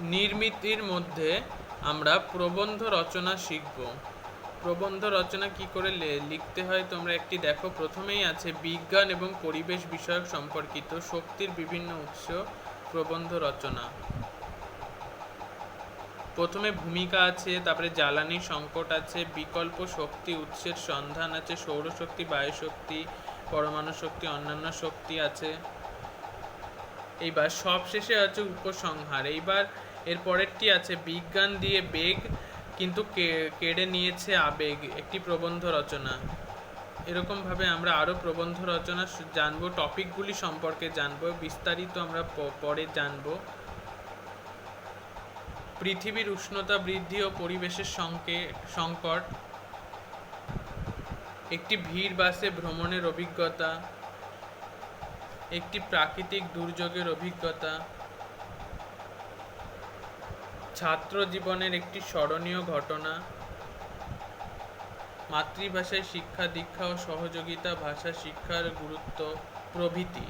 নির্মিতির মধ্যে আমরা প্রবন্ধ রচনা শিখব। প্রবন্ধ রচনা কি করে লিখতে হয় তোমরা একটি দেখো। প্রথমেই আছে বিজ্ঞান এবং পরিবেশ বিষয়ক সম্পর্কিত শক্তির বিভিন্ন উৎস প্রবন্ধ রচনা। প্রথমে ভূমিকা আছে, তারপরে জ্বালানি সংকট আছে, বিকল্প শক্তি উৎসের সন্ধান আছে, সৌরশক্তি, বায়ুশক্তি, পরমাণু শক্তি, অন্যান্য শক্তি আছে। এইবার সবশেষে আছে উপসংহার। এইবার এর পরেরটি আছে, বিজ্ঞান দিয়ে বেগ, কিন্তু কেড়ে নিয়েছে আবেগ, একটি প্রবন্ধ রচনা। এরকমভাবে আমরা আরও প্রবন্ধ রচনা জানব, টপিকগুলি সম্পর্কে জানব, বিস্তারিত আমরা পরে জানব। পৃথিবীর উষ্ণতা বৃদ্ধি ও পরিবেশের সংকে, সংকট, একটি ভিড় বাসে ভ্রমণের অভিজ্ঞতা, একটি প্রাকৃতিক দুর্যোগের অভিজ্ঞতা ছাত্র জীবনের একটি স্মরণীয় ঘটনা। মাতৃভাষায় শিক্ষা দীক্ষা ও সহযোগিতা ভাষা শিক্ষার গুরুত্ব প্রভৃতি।